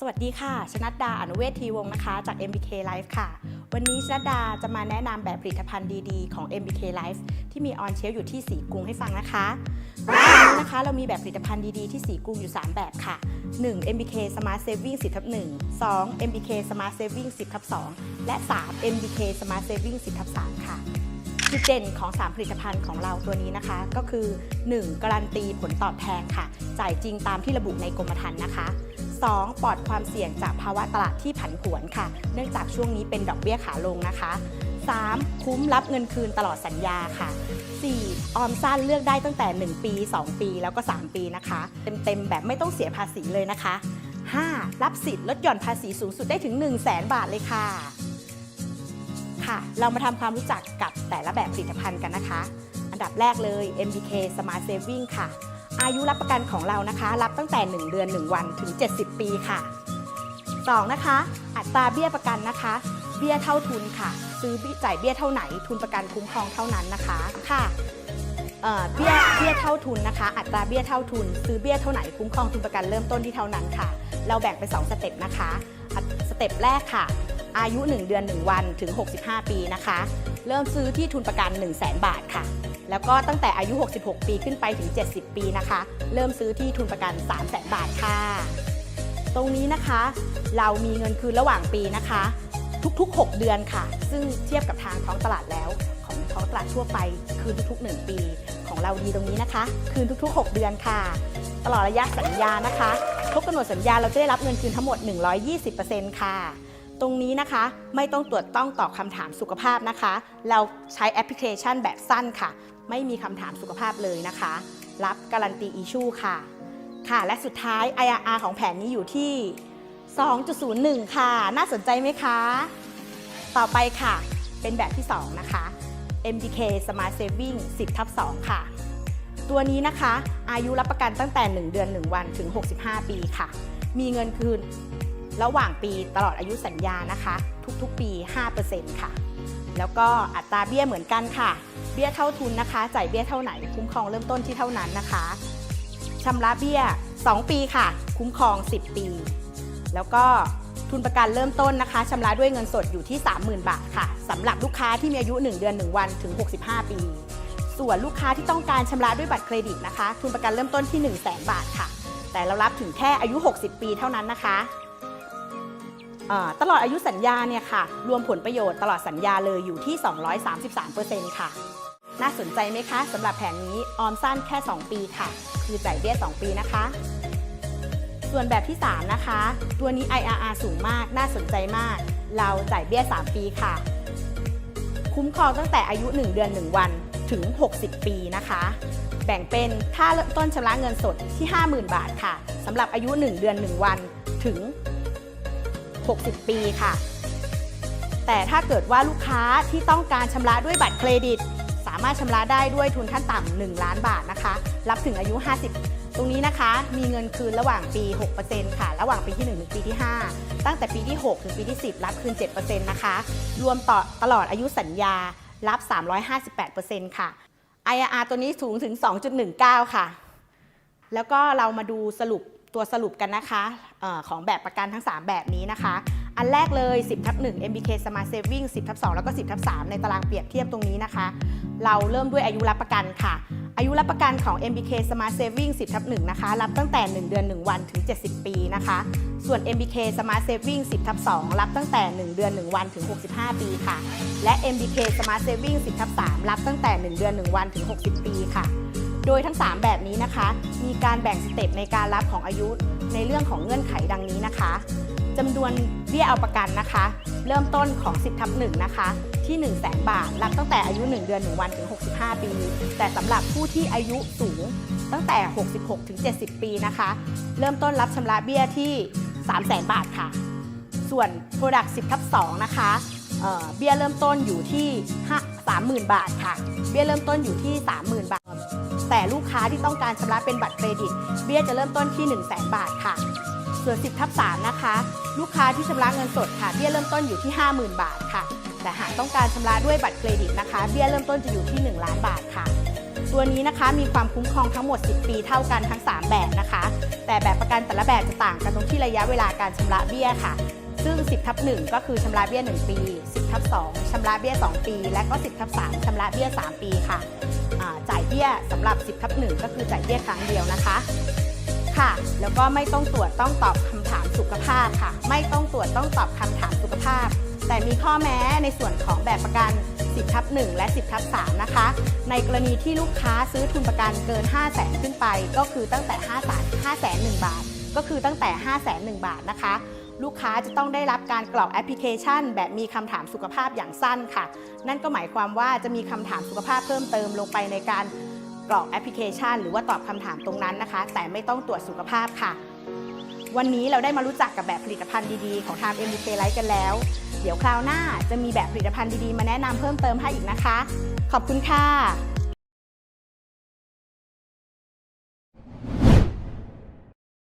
สวัสดีค่ะ ชนัดดาอนุเวศทีวงนะคะ จาก MBK Life ค่ะ วันนี้ชนัดดาจะมาแนะนำแบบผลิตภัณฑ์ดีๆ ของ MBK Life ที่มีออนเชลอยู่ที่สีกรุงให้ฟังนะคะวันนี้นะคะเรามีแบบผลิตภัณฑ์ดีๆ ที่สีกรุงอยู่ 3 แบบค่ะ 1. MBK Smart Saving 10ทับ1 2. MBK Smart Saving 10ทับ2และ 3. MBK Smart Saving 10ทับ3ค่ะจุดเด่นของ 3 ผลิตภัณฑ์ของเราตัวนี้นะคะ ก็คือ 1. การันตีผลตอบแทนค่ะ จ่ายจริงตามที่ระบุในกรมธรรม์นะคะ 2. ปลอดความเสี่ยงจากภาวะตลาดที่ผันผวนค่ะ เนื่องจากช่วงนี้เป็นดอกเบี้ยขาลงนะคะ 3. คุ้มรับเงินคืนตลอดสัญญาค่ะ 4. ออมสั้นเลือกได้ตั้งแต่ 1 ปี 2 ปีแล้วก็ 3 ปีนะคะ เต็มๆ แบบไม่ต้องเสียภาษีเลยนะคะ 5. รับสิทธิ์ลดหย่อนภาษีสูงสุดได้ถึง 1 0 0 0 0แบาทเลยค่ะ ค่ะ เรามาทำความรู้จักกับแต่ละแบบผลิตภัณฑ์กันนะคะ อันดับแรกเลย MBK Smart Saving ค่ะ อายุรับประกันของเรานะคะ รับตั้งแต่ 1 เดือน 1 วันถึง 70 ปีค่ะ 2. นะคะ อัตราเบี้ยประกันนะคะ เบี้ยเท่าทุนค่ะ ซื้อจ่ายเบี้ยเท่าไหน ทุนประกันคุ้มครองเท่านั้นนะคะค่ะเบี้ยเบี้ยเท่าทุนนะคะ อัตราเบี้ยเท่าทุน ซื้อเบี้ยเท่าไหนคุ้มครองทุนประกันเริ่มต้นที่เท่านั้นค่ะ เราแบ่งเป็น2สเต็ปนะคะ สเต็ปแรกค่ะ อายุ 1 เดือน 1 วันถึง 65 ปีนะคะ เริ่มซื้อที่ทุนประกัน 1 0 0 0 0 0บาทค่ะ แล้วก็ตั้งแต่อายุ 66 ปีขึ้นไปถึง 70 ปีนะคะ เริ่มซื้อที่ทุนประกัน 3 0 0 0 0 0บาทค่ะ ตรงนี้นะคะ เรามีเงินคืนระหว่างปีนะคะ ทุกๆ 6 เดือนค่ะ ซึ่งเทียบกับทางท้องตลาดแล้ว ของท้องตลาดทั่วไปคืนทุกๆ 1 ปี ของเราดีตรงนี้นะคะ คืนทุกๆ 6 เดือนค่ะ ตลอดระยะสัญญานะคะครบกำหนดสัญญาเราจะได้รับเงินคืนทั้งหมด 120%ค่ะ ตรงนี้นะคะไม่ต้องตรวจต้องตอบคำถามสุขภาพนะคะ เราใช้แอปพลิเคชันแบบสั้นค่ะ ไม่มีคำถามสุขภาพเลยนะคะ รับการันตีอิชูค่ะ ค่ะ และสุดท้าย IRR ของแผนนี้อยู่ที่ 2.01 ค่ะ น่าสนใจไหมคะ ต่อไปค่ะ เป็นแบบที่ 2 นะคะ MDK Smart Saving 10ทับ2ค่ะ ตัวนี้นะคะ อายุรับประกันตั้งแต่ 1 เดือน 1 วันถึง 65 ปีค่ะ มีเงินคืน ระหว่างปีตลอดอายุสัญญานะคะ ทุกๆปี 5%ค่ะ แล้วก็อัตราเบี้ยเหมือนกันค่ะ เบี้ยเท่าทุนนะคะ จ่ายเบี้ยเท่าไหนคุ้มครองเริ่มต้นที่เท่านั้นนะคะชำระเบี้ย 2 ปีค่ะ คุ้มครอง 10 ปี แล้วก็ทุนประกันเริ่มต้นนะคะชำระด้วยเงินสดอยู่ที่ 30,000 บาทค่ะสำหรับลูกค้าที่มีอายุ 1 เดือน 1 วันถึง 65 ปี ส่วนลูกค้าที่ต้องการชำระด้วยบัตรเครดิตนะคะ ทุนประกันเริ่มต้นที่ 1 0 0 0 0แบาทค่ะ แต่เรารับถึงแค่อายุ 60 ปีเท่านั้นนะคะ ตลอดอายุสัญญาเนี่ยค่ะ รวมผลประโยชน์ตลอดสัญญาเลยอยู่ที่ 233%ค่ะ น่าสนใจไหมคะสำหรับแผนนี้ออมสั้นแค่ 2 ปีค่ะ คือจ่ายเบี้ย 2 ปีนะคะ ส่วนแบบที่ 3 นะคะ ตัวนี้ IRR สูงมากน่าสนใจมาก เราจ่ายเบี้ย 3 ปีค่ะ คุ้มครองตั้งแต่อายุ 1 เดือน 1 วันถึง 60 ปีนะคะ แบ่งเป็นค่าเริ่มต้นชำระเงินสดที่ 50,000 บาทค่ะสำหรับอายุ 1 เดือน 1 วันถึง 60 ปีค่ะ แต่ถ้าเกิดว่าลูกค้าที่ต้องการชำระด้วยบัตรเครดิต สามารถชำระได้ด้วยทุนขั้นต่ำ1ล้านบาทนะคะ รับถึงอายุ 50 ตรงนี้นะคะ มีเงินคืนระหว่างปี 6%ค่ะ ระหว่างปีที่ 1 ถึงปีที่ 5 ตั้งแต่ปีที่ 6 ถึงปีที่ 10 รับคืน 7%นะคะ รวมต่อตลอดอายุสัญญา รับ 358%ค่ะ IRR ตัวนี้สูงถึง 2.19 ค่ะ แล้วก็เรามาดูสรุป ตัวสรุปกันนะคะออของแบบประกันทั้ง 3 แบบนี้นะคะ อันแรกเลย 10ทับ1 MBK Smart Saving 10ทับ2แล้วก็ 10ทับ3ในตารางเปรียบเทียบตรงนี้นะคะ เราเริ่มด้วยอายุรับประกันค่ะ อายุรับประกันของ MBK Smart Saving 10ทับ1นะคะ รับตั้งแต่ 1 เดือน 1 วันถึง 70 ปีนะคะ ส่วน MBK Smart Saving 10ทับ2รับตั้งแต่ 1 เดือน 1 วันถึง 65 ปีค่ะ และ MBK Smart Saving 10ทับ3รับตั้งแต่ 1 เดือน 1 วันถึง 60 ปีค่ะ โดยทั้ง 3 แบบนี้นะคะ มีการแบ่งสเต็ปในการรับของอายุในเรื่องของเงื่อนไขดังนี้นะคะจำนวนเบี้ยเอาประกันนะคะ เริ่มต้นของ 10ทับ1นะคะ ที่ 1 0 0 0 0แบาท รับตั้งแต่อายุ 1 เดือน 1 วันถึง 65 ปี แต่สำหรับผู้ที่อายุสูงตั้งแต่ 66 ถึง 70 ปีนะคะ เริ่มต้นรับชำระเบี้ยที่ 3 0 0 0 0 0 บาทค่ะ ส่วน Product 10ทับ2นะคะเเบี้ยเริ่มต้นอยู่ที่5 30,000 บาทค่ะ เบี้ยเริ่มต้นอยู่ที่ 30,000 บาท แต่ลูกค้าที่ต้องการชำระเป็นบัตรเครดิต เบี้ยจะเริ่มต้นที่ 1 0 0 0 0 0บาทค่ะ ส่วน 10ทับ3นะคะ ลูกค้าที่ชำระเงินสดค่ะ เบี้ยเริ่มต้นอยู่ที่ 50,000 บาทค่ะ แต่หากต้องการชำระด้วยบัตรเครดิตนะคะ เบี้ยเริ่มต้นจะอยู่ที่ 1 ล้านบาทค่ะ ตัวนี้นะคะมีความคุ้มครองทั้งหมด 10 ปีเท่ากันทั้ง 3 แบบนะคะ แต่แบบประกันแต่ละแบบจะต่างกันตรงที่ระยะเวลาการชำระเบี้ยค่ะ ซึ่ง 10ทับ1ก็คือชำระเบี้ย 1 ปี 10ทับ2ชำระเบี้ย 2 ปี และก็ 10ทับ3ชำระเบี้ย 3 ปีค่ะจ่ายเบี้ยสำหรับ 10ทับ1ก็คือจ่ายเบี้ยครั้งเดียวนะคะค่ะ แล้วก็ไม่ต้องตรวจต้องตอบคำถามสุขภาพค่ะ ไม่ต้องตรวจต้องตอบคำถามสุขภาพ แต่มีข้อแม้ในส่วนของแบบประกัน 10ทับ1และ 10ทับ3นะคะ ในกรณีที่ลูกค้าซื้อทุนประกันเกิน 5 0 0แสนขึ้นไป ก็คือตั้งแต่ 5 0 0 0 0 0 1บาท ก็คือตั้งแต่ 5 0 0 0 0 1บาทนะคะ ลูกค้าจะต้องได้รับการกรอกแอปพลิเคชัน แบบมีคำถามสุขภาพอย่างสั้นค่ะ นั่นก็หมายความว่าจะมีคำถามสุขภาพเพิ่มเติมลงไปในการกรอกแอปพลิเคชัน หรือว่าตอบคำถามตรงนั้นนะคะ แต่ไม่ต้องตรวจสุขภาพค่ะ วันนี้เราได้มารู้จักกับแบบผลิตภัณฑ์ดีๆ ของทาง MBK Life กันแล้ว เดี๋ยวคราวหน้าจะมีแบบผลิตภัณฑ์ดีๆ มาแนะนำเพิ่มเติมให้อีกนะคะ ขอบคุณค่ะ